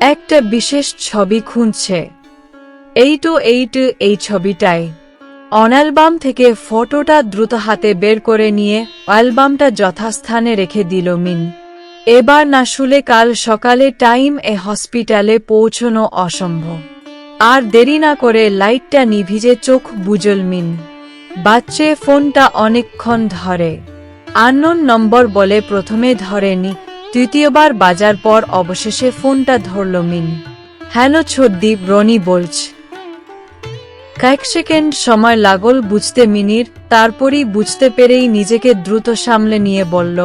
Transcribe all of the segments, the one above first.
একটা বিশেষ ছবি খুঁজছে। এই তো এই তো এই ছবিটাই। অ্যালবাম থেকে ফটোটা দ্রুত হাতে বের করে নিয়ে অ্যালবামটা যথাস্থানে রেখে দিল মিন। এবার না শুলে কাল সকালে টাইম এ হসপিটালে পৌঁছনো অসম্ভব। আর দেরি না করে লাইটটা নিভিজে চোখ বুজল মিন। বাচ্চে ফোনটা অনেকক্ষণ ধরে। আননোন নম্বর বলে প্রথমে ধরেনি তৃতীয়বার বাজার পর অবশেষে ফোনটা ধরল মিন হ্যালো ছোদ্দীপ, রনি বলছ। কয়েক সেকেন্ড সময় লাগল বুঝতে মিনির, তারপরই বুঝতে পেরেই নিজেকে দ্রুত সামলে নিয়ে বলল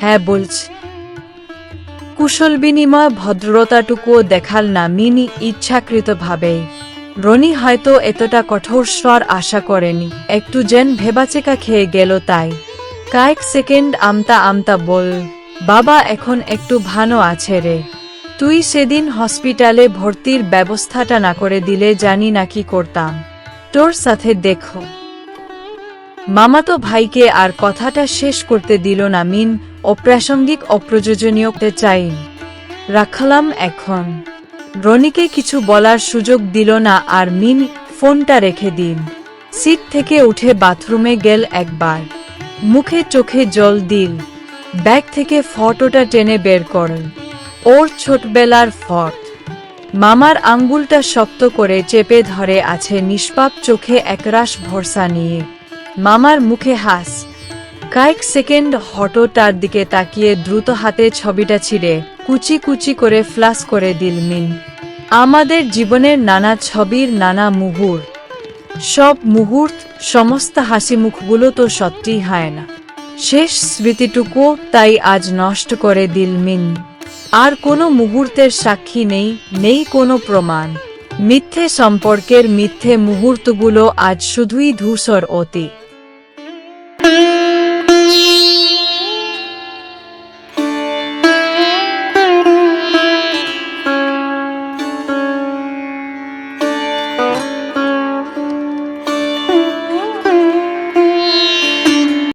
হ্যাঁ বলছ। কুশল বিনিময় ভদ্রতাটুকুও দেখাল না মিনি ইচ্ছাকৃতভাবে। রনি হয়তো এতটা কঠোর স্বর আশা করেনি, একটু যেন ভেবাচেকা খেয়ে গেল তাই। কয়েক সেকেন্ড আমতা আমতা বল বাবা এখন একটু ভালো আছে রে। তুই সেদিন হসপিটালে ভর্তির ব্যবস্থাটা না করে দিলে জানি না কি করতাম। তোর সাথে দেখো। মামাতো ভাইকে আর কথাটা শেষ করতে দিল না মিন, অপ্রাসঙ্গিক অপ্রয়োজনীয় হতে চাই। রাখলাম এখন। রনিকে কিছু বলার সুযোগ দিল না আর মিন ফোনটা রেখে দিন। সিট থেকে উঠে বাথরুমে গেল একবার। মুখে চোখে জল দিল। ব্যাগ থেকে ফটোটা টেনে বের করল ওর ছোটবেলার ফট। মামার আঙ্গুলটা শক্ত করে চেপে ধরে আছে নিষ্পাপ চোখে একরাশ ভরসা নিয়ে। মামার মুখে হাস। কয়েক সেকেন্ড হটো তার দিকে তাকিয়ে দ্রুত হাতে ছবিটা ছিঁড়ে কুচি কুচি করে ফ্লাস করে দিল মিন আমাদের জীবনের নানা ছবির নানা মুহূর্ত সব মুহূর্ত, সমস্ত হাসি মুখগুলো তো সত্যি হয় না। শেষ স্মৃতিটুকু তাই আজ নষ্ট করে দিল মিন। আর কোনো মুহূর্তের সাক্ষী নেই নেই কোনো প্রমাণ। মিথ্যে সম্পর্কের মিথ্যে মুহূর্তগুলো আজ শুধুই ধূসর অতি